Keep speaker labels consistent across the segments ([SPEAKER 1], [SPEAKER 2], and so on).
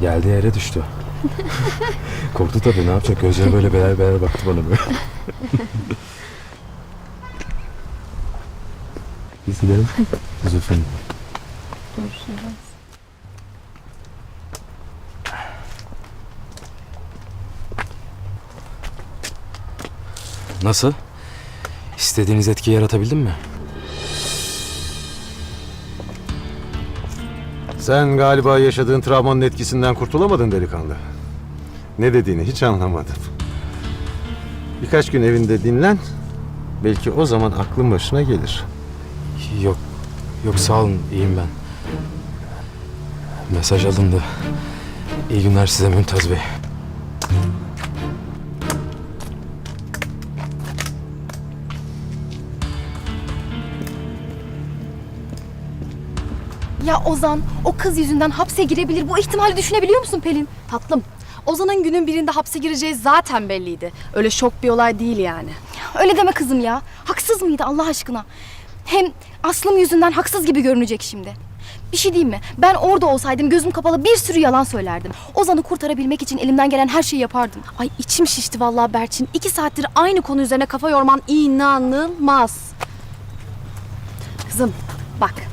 [SPEAKER 1] Geldi yere düştü. Korktu tabii ne yapacak? Gözleri böyle beler beler baktı bana böyle. Biz gidelim. Zülfün. Nasıl? İstediğiniz etkiyi yaratabildim mi?
[SPEAKER 2] Sen galiba yaşadığın travmanın etkisinden kurtulamadın delikanlı. Ne dediğini hiç anlamadım. Birkaç gün evinde dinlen. Belki o zaman aklın başına gelir.
[SPEAKER 1] Yok. Yok sağ olun. iyiyim ben. Mesaj alındı. İyi günler size Mümtaz Bey.
[SPEAKER 3] Ya Ozan o kız yüzünden hapse girebilir. Bu ihtimali düşünebiliyor musun Pelin?
[SPEAKER 4] Tatlım, Ozan'ın günün birinde hapse gireceği zaten belliydi. Öyle şok bir olay değil yani.
[SPEAKER 3] Öyle deme kızım ya. Haksız mıydı Allah aşkına? Hem Aslım yüzünden haksız gibi görünecek şimdi. Bir şey diyeyim mi? Ben orada olsaydım gözüm kapalı bir sürü yalan söylerdim. Ozan'ı kurtarabilmek için elimden gelen her şeyi yapardım.
[SPEAKER 4] Ay içim şişti vallahi Berçin. İki saattir aynı konu üzerine kafa yorman inanılmaz. Kızım bak.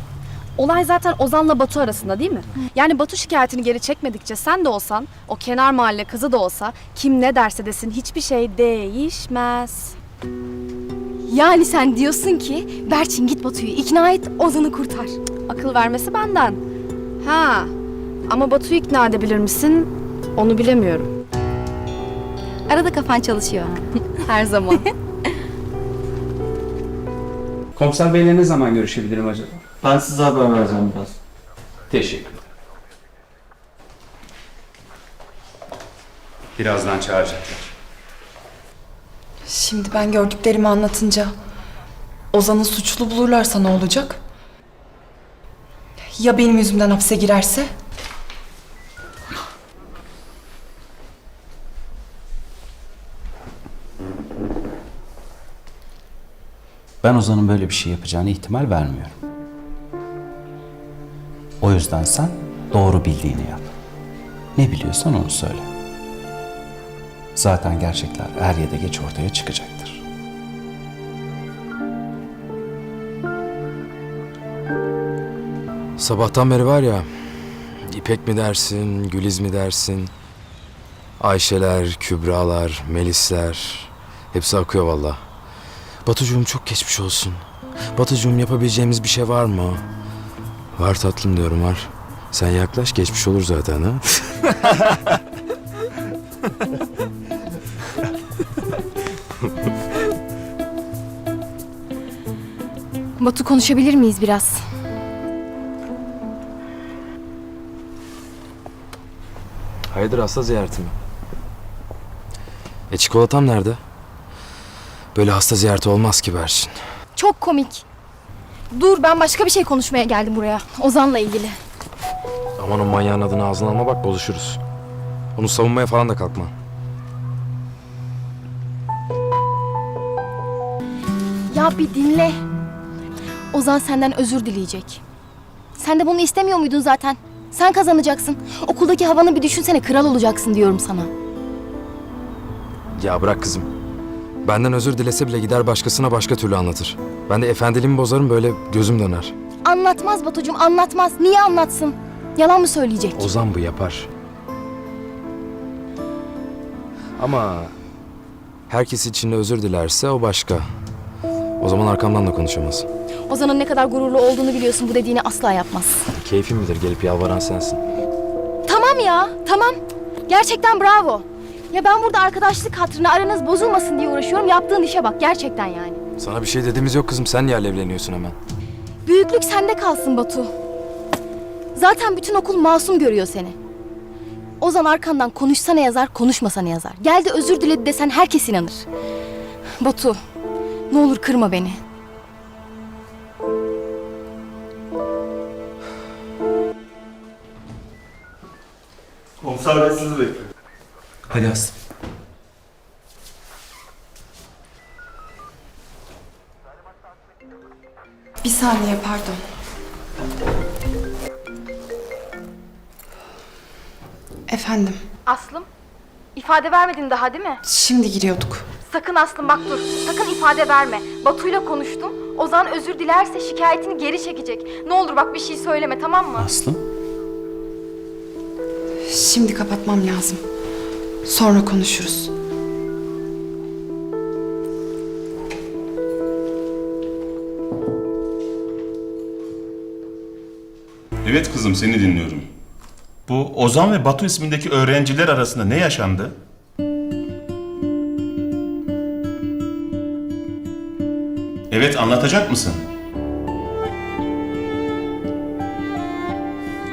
[SPEAKER 4] Olay zaten Ozan'la Batu arasında değil mi? Yani Batu şikayetini geri çekmedikçe sen de olsan, o kenar mahalle kızı da olsa kim ne derse desin hiçbir şey değişmez.
[SPEAKER 3] Yani sen diyorsun ki Berçin git Batu'yu ikna et Ozan'ı kurtar.
[SPEAKER 4] Akıl vermesi benden. Ha. Ama Batu'yu ikna edebilir misin? Onu bilemiyorum.
[SPEAKER 3] Arada kafan çalışıyor.
[SPEAKER 4] Her zaman.
[SPEAKER 5] Komiser Bey'le ne zaman görüşebilirim acaba?
[SPEAKER 6] Ben size haber vereceğim biraz.
[SPEAKER 5] Teşekkür Birazdan çağıracaklar.
[SPEAKER 7] Şimdi ben gördüklerimi anlatınca Ozan'ı suçlu bulurlarsa ne olacak? Ya benim yüzümden hapse girerse?
[SPEAKER 8] Ben Ozan'ın böyle bir şey yapacağını ihtimal vermiyorum. O yüzden sen doğru bildiğini yap. Ne biliyorsan onu söyle. Zaten gerçekler er ya da geç ortaya çıkacaktır.
[SPEAKER 1] Sabahtan beri var ya, İpek mi dersin, Güliz mi dersin? Ayşeler, Kübralar, Melisler, hepsi akıyor valla. Batucuğum çok geçmiş olsun. Batucuğum yapabileceğimiz bir şey var mı? Var tatlım diyorum var. Sen yaklaş geçmiş olur zaten ha.
[SPEAKER 3] Batu konuşabilir miyiz biraz?
[SPEAKER 1] Hayırdır hasta ziyareti mi? E çikolatam nerede? Böyle hasta ziyareti olmaz ki Berçin.
[SPEAKER 3] Çok komik. Dur ben başka bir şey konuşmaya geldim buraya. Ozan'la ilgili.
[SPEAKER 1] Aman o manyağın adını ağzına alma bak bozuşuruz. Onu savunmaya falan da kalkma.
[SPEAKER 3] Ya bir dinle. Ozan senden özür dileyecek. Sen de bunu istemiyor muydun zaten? Sen kazanacaksın. Okuldaki havanı bir düşünsene kral olacaksın diyorum sana.
[SPEAKER 1] Ya bırak kızım. Benden özür dilese bile gider başkasına başka türlü anlatır. Ben de efendiliğimi bozarım böyle gözüm döner.
[SPEAKER 3] Anlatmaz Batucuğum anlatmaz. Niye anlatsın? Yalan mı söyleyecek?
[SPEAKER 1] Ozan bu yapar. Ama herkes için özür dilerse o başka. O zaman arkamdan da konuşamaz.
[SPEAKER 3] Ozan'ın ne kadar gururlu olduğunu biliyorsun bu dediğini asla yapmaz.
[SPEAKER 1] Keyfim midir gelip yalvaran sensin.
[SPEAKER 3] Tamam ya tamam. Gerçekten bravo. Ya ben burada arkadaşlık hatırına aranız bozulmasın diye uğraşıyorum. Yaptığın işe bak gerçekten yani.
[SPEAKER 1] Sana bir şey dediğimiz yok kızım sen niye alevleniyorsun hemen?
[SPEAKER 3] Büyüklük sende kalsın Batu. Zaten bütün okul masum görüyor seni. Ozan arkandan konuşsa ne yazar, konuşmasa ne yazar. Geldi özür diledi desen herkes inanır. Batu, ne olur kırma beni.
[SPEAKER 6] Komiser Bey sizi bekliyor.
[SPEAKER 8] Hadi Aslı.
[SPEAKER 7] Bir saniye pardon. Efendim,
[SPEAKER 3] Aslım, ifade vermedin daha değil mi?
[SPEAKER 7] şimdi giriyorduk.
[SPEAKER 3] Sakın Aslım bak dur. Sakın ifade verme. Batu'yla konuştum. Ozan özür dilerse şikayetini geri çekecek. Ne olur bak bir şey söyleme tamam mı?
[SPEAKER 8] Aslı?
[SPEAKER 7] Şimdi kapatmam lazım. Sonra konuşuruz.
[SPEAKER 9] Evet kızım seni dinliyorum. Bu Ozan ve Batu ismindeki öğrenciler arasında ne yaşandı? Evet anlatacak mısın?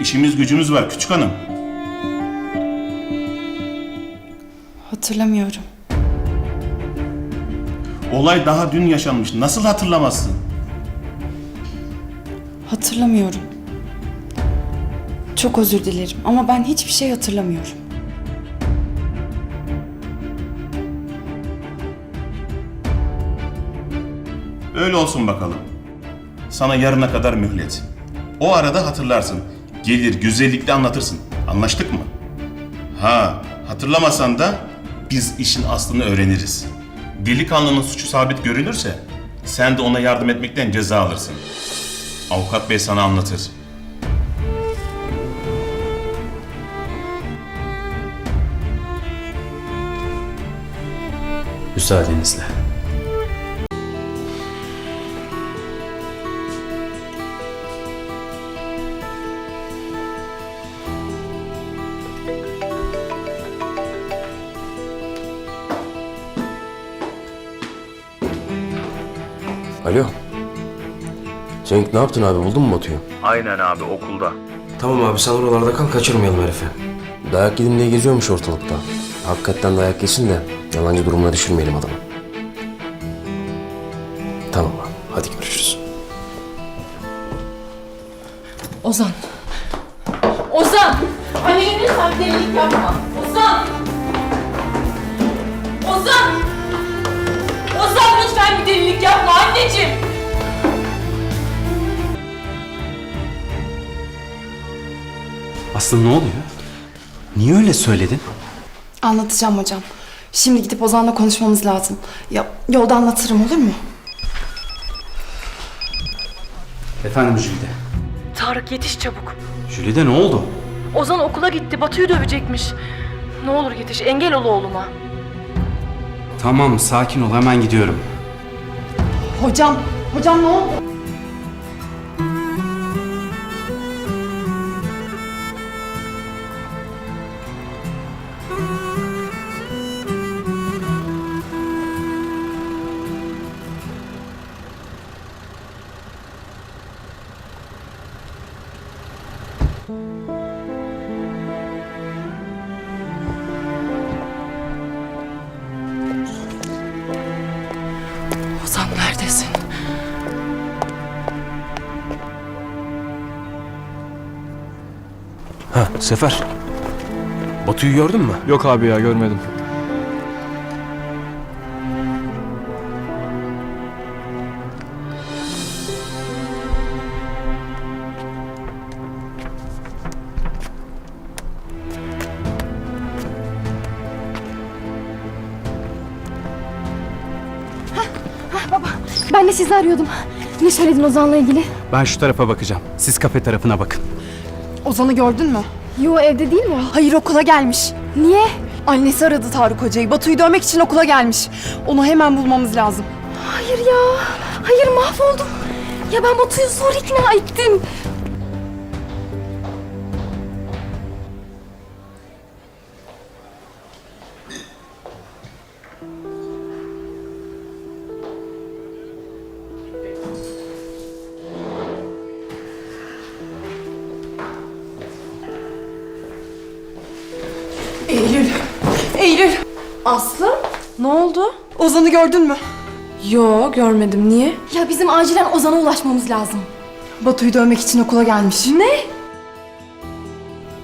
[SPEAKER 9] İşimiz gücümüz var küçük hanım.
[SPEAKER 7] Hatırlamıyorum.
[SPEAKER 9] Olay daha dün yaşanmış. Nasıl hatırlamazsın?
[SPEAKER 7] Hatırlamıyorum. Çok özür dilerim ama ben hiçbir şey hatırlamıyorum.
[SPEAKER 9] Öyle olsun bakalım. Sana yarına kadar mühlet. O arada hatırlarsın. Gelir güzellikle anlatırsın. Anlaştık mı? Ha, hatırlamasan da biz işin aslını öğreniriz. Delikanlının suçu sabit görülürse sen de ona yardım etmekten ceza alırsın. Avukat bey sana anlatır.
[SPEAKER 8] Müsaadenizle.
[SPEAKER 10] Cenk ne yaptın abi buldun mu Batu'yu?
[SPEAKER 6] Aynen abi okulda.
[SPEAKER 10] Tamam abi sen oralarda kal kaçırmayalım herifi. Dayak yedim diye geziyormuş ortalıkta. Hakikaten dayak yesin de yalancı durumuna düşürmeyelim adamı. Tamam abi hadi görüşürüz.
[SPEAKER 7] Ozan.
[SPEAKER 11] Ozan! Annene lütfen delilik yapma. Ozan! Ozan! Ozan lütfen bir delilik yapma anneciğim.
[SPEAKER 8] Aslı ne oluyor? Niye öyle söyledin?
[SPEAKER 7] Anlatacağım hocam. Şimdi gidip Ozan'la konuşmamız lazım. Ya yolda anlatırım olur mu?
[SPEAKER 8] Efendim Jülide.
[SPEAKER 11] Tarık yetiş çabuk.
[SPEAKER 8] Jülide ne oldu?
[SPEAKER 11] Ozan okula gitti. Batu'yu dövecekmiş. Ne olur yetiş. Engel ol oğluma.
[SPEAKER 8] Tamam sakin ol hemen gidiyorum.
[SPEAKER 7] Hocam, hocam ne oldu? Ozan neredesin?
[SPEAKER 10] Ha Sefer. Batu'yu gördün mü?
[SPEAKER 6] Yok abi ya görmedim.
[SPEAKER 3] Arıyordum. Ne söyledin Ozan'la ilgili?
[SPEAKER 8] Ben şu tarafa bakacağım. Siz kafe tarafına bakın.
[SPEAKER 7] Ozan'ı gördün mü?
[SPEAKER 3] Yo evde değil mi?
[SPEAKER 7] Hayır okula gelmiş.
[SPEAKER 3] Niye?
[SPEAKER 7] Annesi aradı Tarık Hoca'yı. Batu'yu dövmek için okula gelmiş. Onu hemen bulmamız lazım.
[SPEAKER 3] Hayır ya. Hayır mahvoldum. Ya ben Batu'yu zor ikna ettim.
[SPEAKER 7] Ozan'ı gördün mü?
[SPEAKER 11] Yo görmedim. Niye?
[SPEAKER 3] Ya bizim acilen Ozan'a ulaşmamız lazım.
[SPEAKER 7] Batu'yu dövmek için okula gelmiş.
[SPEAKER 11] Ne?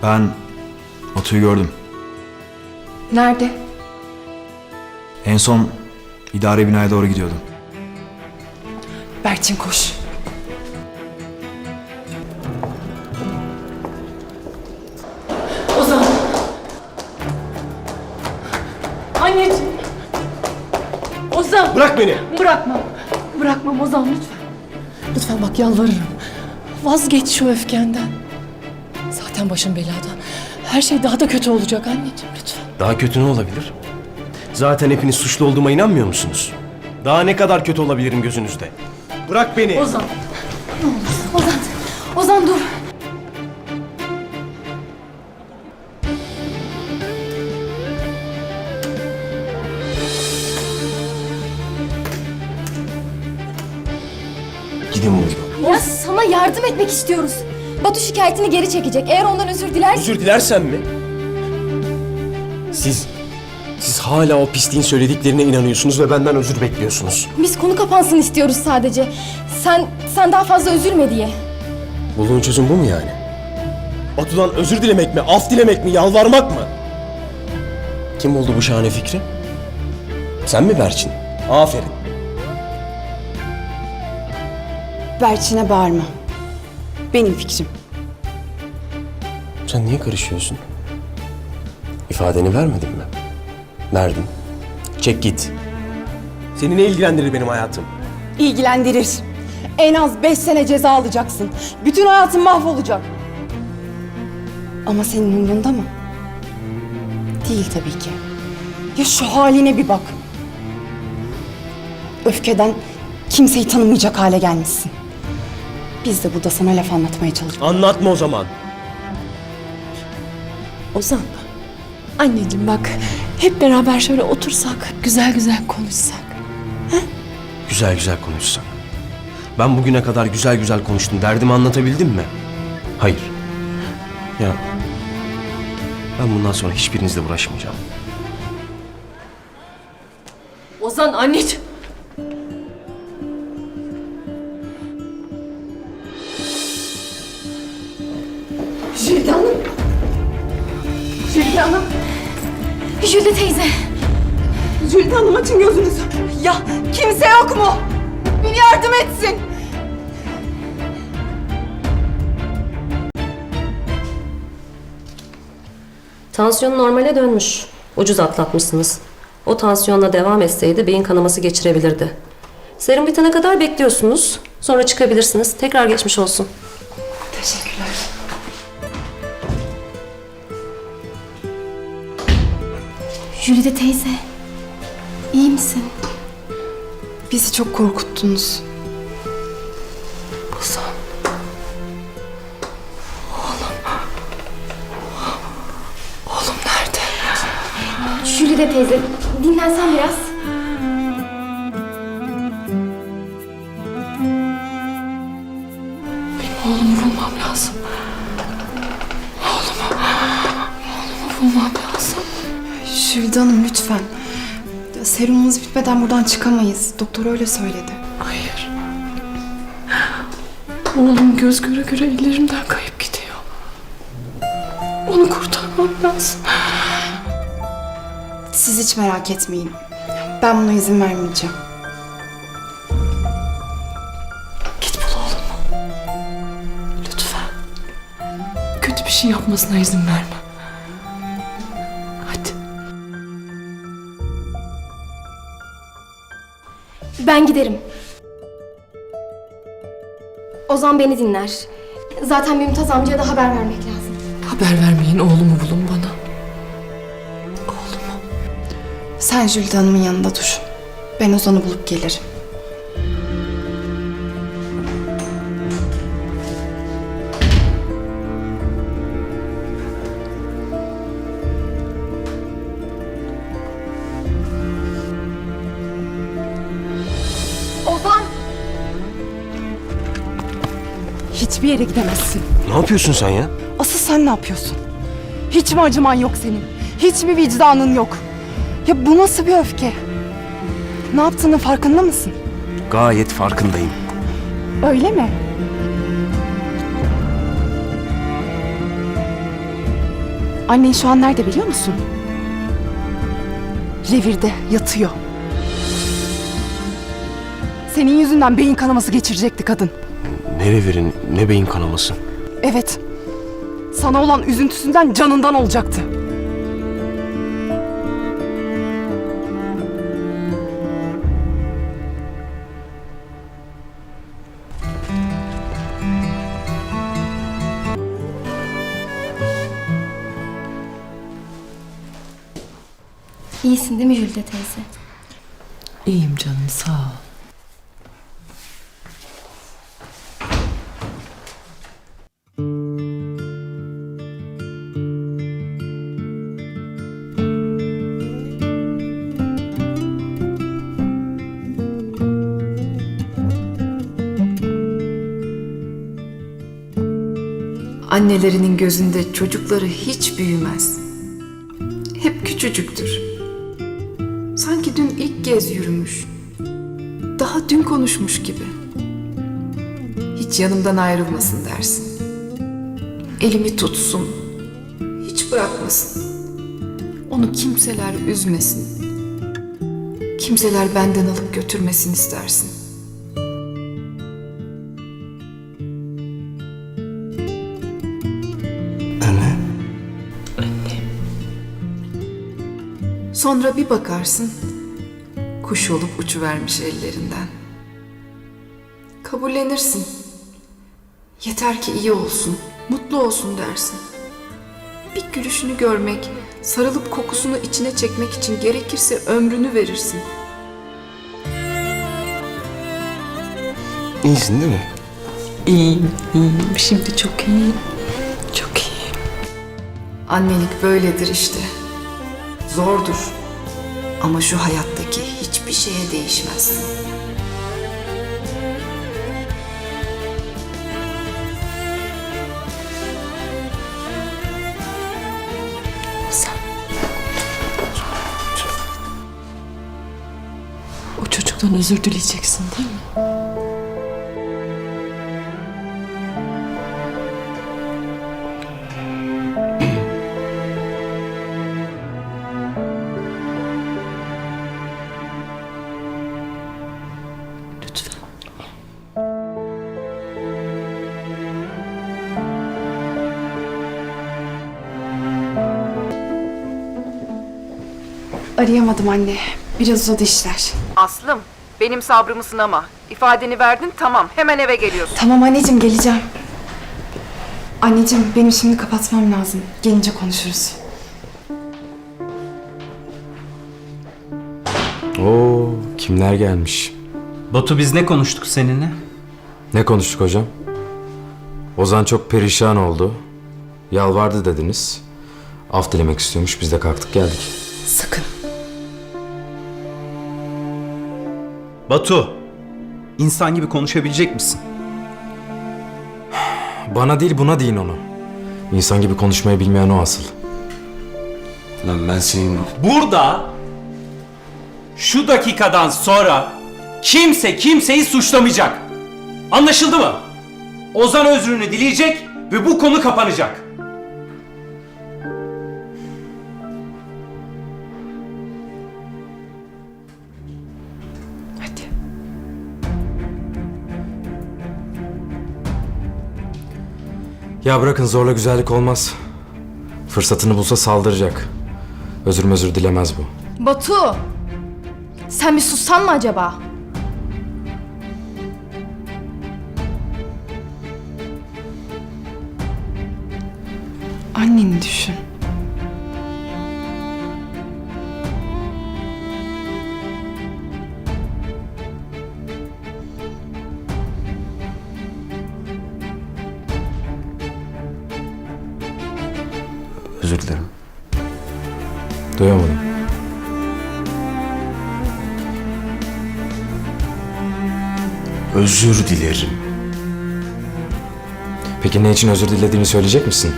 [SPEAKER 6] Ben Batu'yu gördüm.
[SPEAKER 7] Nerede?
[SPEAKER 6] En son idare binaya doğru gidiyordu.
[SPEAKER 7] Berçin koş.
[SPEAKER 10] Bırak beni!
[SPEAKER 11] Bırakmam. Bırakmam Ozan lütfen. Lütfen bak yalvarırım. Vazgeç şu öfkenden. Zaten başım belada. Her şey daha da kötü olacak anneciğim lütfen.
[SPEAKER 10] Daha kötü ne olabilir? Zaten hepiniz suçlu olduğuma inanmıyor musunuz? Daha ne kadar kötü olabilirim gözünüzde? Bırak beni!
[SPEAKER 11] Ozan.
[SPEAKER 3] Ozan, Ozan dur.
[SPEAKER 10] Gidin buradan.
[SPEAKER 3] Ya sana yardım etmek istiyoruz. Batu şikayetini geri çekecek. Eğer ondan özür dilersen...
[SPEAKER 10] Özür dilersen mi? Siz, siz hala o pisliğin söylediklerine inanıyorsunuz ve benden özür bekliyorsunuz.
[SPEAKER 3] Biz konu kapansın istiyoruz sadece. Sen, sen daha fazla üzülme diye.
[SPEAKER 10] Bulduğun çözüm bu mu yani? Batu'dan özür dilemek mi, af dilemek mi, yalvarmak mı? Kim buldu bu şahane fikri? Sen mi Berçin? Aferin.
[SPEAKER 7] Berçin'e bağırma. Benim fikrim.
[SPEAKER 10] Sen niye karışıyorsun? İfadeni vermedin mi? Verdin. Çek git. Seni ne ilgilendirir benim hayatım?
[SPEAKER 7] İlgilendirir. En az beş sene ceza alacaksın. Bütün hayatın mahvolacak. Ama senin umrunda mı? Değil tabii ki. Ya şu haline bir bak. Öfkeden kimseyi tanımayacak hale gelmişsin. Biz de burada sana laf anlatmaya çalışıyoruz.
[SPEAKER 10] Anlatma o zaman.
[SPEAKER 11] Ozan. Anneciğim bak. Hep beraber şöyle otursak, güzel güzel konuşsak.
[SPEAKER 10] Güzel güzel konuşsak. Ben bugüne kadar güzel güzel konuştum. Derdimi anlatabildim mi? Hayır. Ya ben bundan sonra hiçbirinizle uğraşmayacağım.
[SPEAKER 11] Ozan anneciğim. Jülide Hanım.
[SPEAKER 3] Jülde teyze.
[SPEAKER 7] Jülide Hanım açın gözünüzü. Ya kimse yok mu? Beni yardım etsin.
[SPEAKER 12] Tansiyon normale dönmüş. Ucuz atlatmışsınız. O tansiyonla devam etseydi beyin kanaması geçirebilirdi. Serum bitene kadar bekliyorsunuz. Sonra çıkabilirsiniz. Tekrar geçmiş olsun.
[SPEAKER 7] Teşekkürler.
[SPEAKER 3] Jülide teyze. iyi misin?
[SPEAKER 7] Bizi çok korkuttunuz.
[SPEAKER 11] Ozan. Oğlum. Oğlum nerede?
[SPEAKER 3] Jülide teyze. Dinlensen biraz.
[SPEAKER 7] Jülide Hanım lütfen. Serumumuz bitmeden buradan çıkamayız. Doktor öyle söyledi.
[SPEAKER 11] Hayır. Oğlum göz göre göre ellerimden kayıp gidiyor. Onu kurtarmam lazım.
[SPEAKER 7] Siz hiç merak etmeyin. Ben buna izin vermeyeceğim.
[SPEAKER 11] Git bul oğlumu. Lütfen. Kötü bir şey yapmasına izin verme.
[SPEAKER 3] Ben giderim. Ozan beni dinler. Zaten Mümtaz amcaya da haber vermek lazım.
[SPEAKER 11] Haber vermeyin oğlumu bulun bana.
[SPEAKER 7] Sen Jülide Hanım'ın yanında dur. Ben Ozan'ı bulup gelirim. Yere gidemezsin.
[SPEAKER 10] Ne yapıyorsun sen ya?
[SPEAKER 7] Asıl sen ne yapıyorsun? Hiç mi acıman yok senin? Hiç mi vicdanın yok? Ya bu nasıl bir öfke? Ne yaptığının farkında mısın?
[SPEAKER 10] Gayet farkındayım.
[SPEAKER 7] Öyle mi? Annen şu an nerede biliyor musun? Revirde yatıyor. Senin yüzünden beyin kanaması geçirecekti kadın.
[SPEAKER 10] Ne revirin ne beyin kanaması.
[SPEAKER 7] Evet. Sana olan üzüntüsünden canından olacaktı.
[SPEAKER 3] İyisin değil mi Jülde teyze?
[SPEAKER 11] İyiyim canım sağ ol.
[SPEAKER 7] Annelerinin gözünde çocukları hiç büyümez. Hep küçücüktür. Sanki dün ilk kez yürümüş. Daha dün konuşmuş gibi. Hiç yanımdan ayrılmasın dersin. Elimi tutsun. Hiç bırakmasın. Onu kimseler üzmesin. Kimseler benden alıp götürmesin istersin. Sonra bir bakarsın, kuş olup uçuvermiş ellerinden. Kabullenirsin. Yeter ki iyi olsun, mutlu olsun dersin. Bir gülüşünü görmek, sarılıp kokusunu içine çekmek için gerekirse ömrünü verirsin.
[SPEAKER 10] İyisin değil mi?
[SPEAKER 11] İyiyim, iyiyim. Şimdi çok iyiyim. Çok iyiyim.
[SPEAKER 7] Annelik böyledir işte. Zordur. Ama şu hayattaki hiçbir şeye değişmezsin.
[SPEAKER 11] O çocuktan özür dileyeceksin değil mi?
[SPEAKER 4] Arayamadım anne. Biraz uzadı işler.
[SPEAKER 7] Aslım, benim sabrımı sınama. İfadeni verdin, tamam. Hemen eve geliyorsun.
[SPEAKER 4] Tamam anneciğim geleceğim. Anneciğim benim şimdi kapatmam lazım. Gelince konuşuruz.
[SPEAKER 1] Oo, kimler gelmiş?
[SPEAKER 8] Batu biz ne konuştuk seninle?
[SPEAKER 1] Ne konuştuk hocam? Ozan çok perişan oldu. Yalvardı dediniz. Af dilemek istiyormuş. Biz de kalktık geldik.
[SPEAKER 11] Sakın.
[SPEAKER 8] Batu. insan gibi konuşabilecek misin?
[SPEAKER 1] Bana değil buna deyin onu. İnsan gibi konuşmayı bilmeyen o asıl.
[SPEAKER 10] Lan ben senin...
[SPEAKER 13] Burada şu dakikadan sonra kimse kimseyi suçlamayacak. Anlaşıldı mı? Ozan özrünü dileyecek ve bu konu kapanacak.
[SPEAKER 1] Ya bırakın zorla güzellik olmaz. Fırsatını bulsa saldıracak. Özür özür dilemez bu.
[SPEAKER 3] Batu! Sen bir sussan mı acaba?
[SPEAKER 4] Anneni düşün.
[SPEAKER 10] Özür dilerim.
[SPEAKER 1] Peki ne için özür dilediğini söyleyecek misin?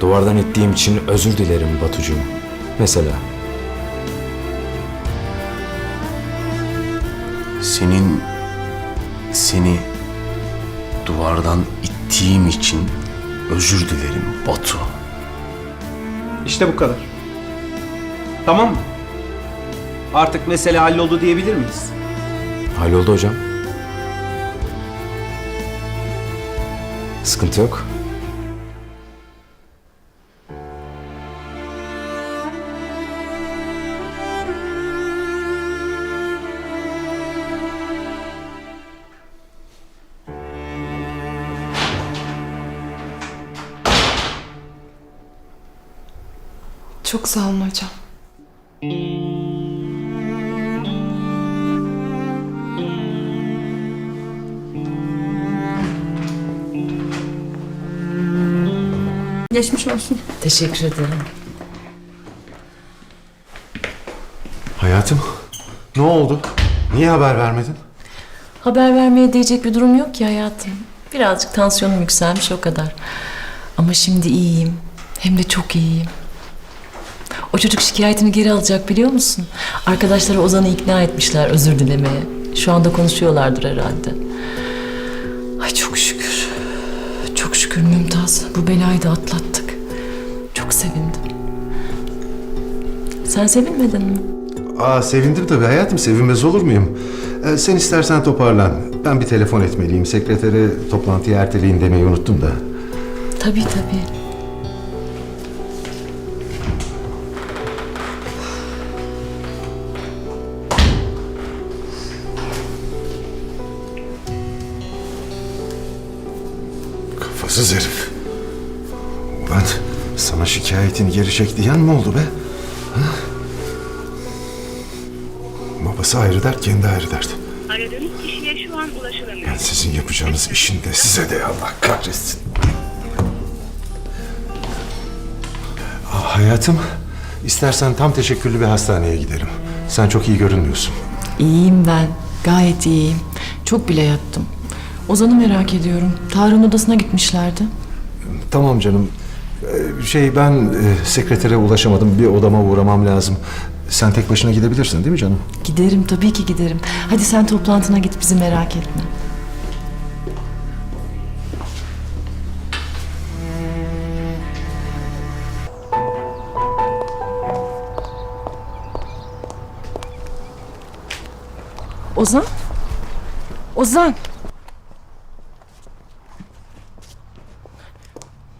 [SPEAKER 1] Duvardan ittiğim için özür dilerim Batucuğum. Mesela.
[SPEAKER 10] Senin... Seni duvardan ittiğim için özür dilerim Batu.
[SPEAKER 13] İşte bu kadar. Tamam mı? Artık mesele halloldu diyebilir miyiz?
[SPEAKER 1] Halloldu hocam. Sıkıntı yok.
[SPEAKER 7] Çok sağ olun hocam.
[SPEAKER 4] Geçmiş olsun.
[SPEAKER 11] Teşekkür ederim.
[SPEAKER 2] Hayatım, ne oldu? Niye haber vermedin?
[SPEAKER 11] Haber vermeye değecek bir durum yok ki hayatım. Birazcık tansiyonum yükselmiş o kadar. Ama şimdi iyiyim. Hem de çok iyiyim. O çocuk şikayetini geri alacak biliyor musun? Arkadaşları Ozan'ı ikna etmişler özür dilemeye. Şu anda konuşuyorlardır herhalde. Bu belayı da atlattık. Çok sevindim. Sen sevinmedin mi?
[SPEAKER 2] Aa sevindim tabii hayatım, sevinmez olur muyum? Ee, sen istersen toparlan. Ben bir telefon etmeliyim. Sekretere toplantıyı erteleyin demeyi unuttum da.
[SPEAKER 11] Tabii tabii.
[SPEAKER 2] Şikayetini geri çek diyen mi oldu be? Ha? Babası ayrı dert, kendi ayrı dert.
[SPEAKER 14] Aradığınız kişiye şu an ulaşılamıyor.
[SPEAKER 2] Ben sizin yapacağınız işin de size de Allah kahretsin. Ah, hayatım, istersen tam teşekküllü bir hastaneye gidelim. Sen çok iyi görünmüyorsun.
[SPEAKER 11] İyiyim ben. Gayet iyiyim. Çok bile yattım. Ozan'ı merak ediyorum. Tarık'ın odasına gitmişlerdi.
[SPEAKER 2] Tamam canım. Şey ben e, sekretere ulaşamadım. Bir odama uğramam lazım. Sen tek başına gidebilirsin değil mi canım?
[SPEAKER 11] Giderim tabii ki giderim. Hadi sen toplantına git bizi merak etme. Ozan? Ozan!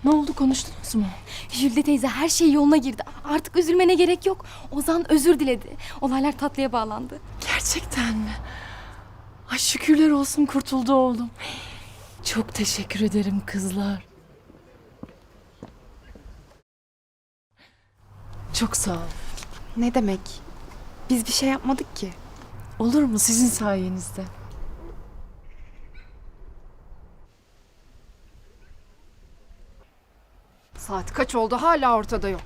[SPEAKER 11] Ne oldu konuştunuz mu?
[SPEAKER 3] Jülde teyze her şey yoluna girdi. Artık üzülmene gerek yok. Ozan özür diledi. Olaylar tatlıya bağlandı.
[SPEAKER 11] Gerçekten mi? Ay şükürler olsun kurtuldu oğlum. Çok teşekkür ederim kızlar. Çok sağ ol.
[SPEAKER 7] Ne demek? Biz bir şey yapmadık ki.
[SPEAKER 11] Olur mu sizin sayenizde?
[SPEAKER 7] Saat kaç oldu hala ortada yok.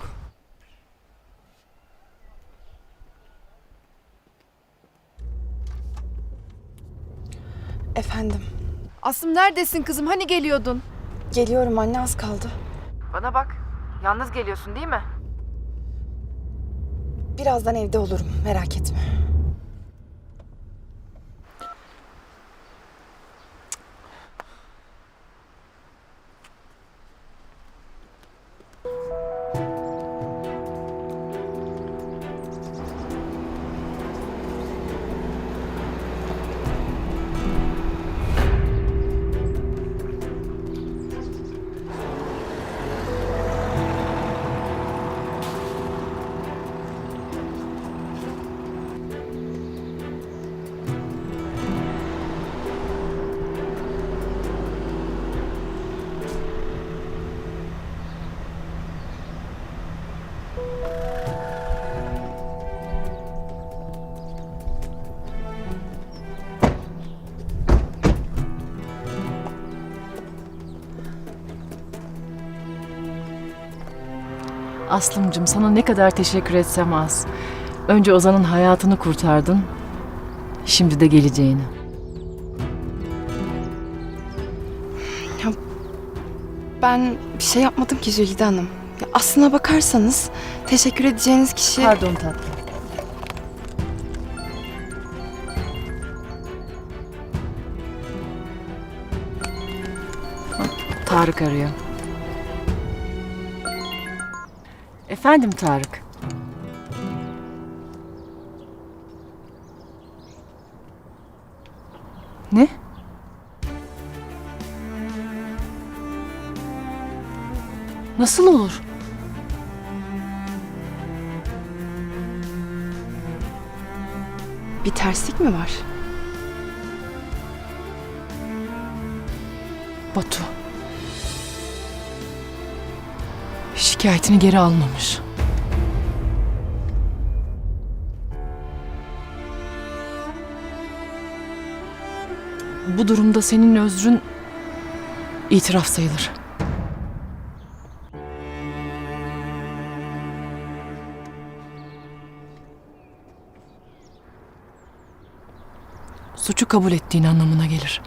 [SPEAKER 15] Efendim.
[SPEAKER 7] Aslım neredesin kızım? Hani geliyordun?
[SPEAKER 15] Geliyorum anne az kaldı.
[SPEAKER 7] Bana bak. Yalnız geliyorsun değil mi?
[SPEAKER 15] Birazdan evde olurum merak etme.
[SPEAKER 11] Aslımcığım sana ne kadar teşekkür etsem az. Önce Ozan'ın hayatını kurtardın. Şimdi de geleceğini.
[SPEAKER 15] Ben bir şey yapmadım ki Jülide Hanım. Ya aslına bakarsanız teşekkür edeceğiniz kişi...
[SPEAKER 11] Pardon tatlım. Tarık arıyor. Efendim Tarık. Ne? Nasıl olur?
[SPEAKER 15] Bir terslik mi var?
[SPEAKER 11] Batu. şikayetini geri almamış. Bu durumda senin özrün itiraf sayılır. Suçu kabul ettiğin anlamına gelir.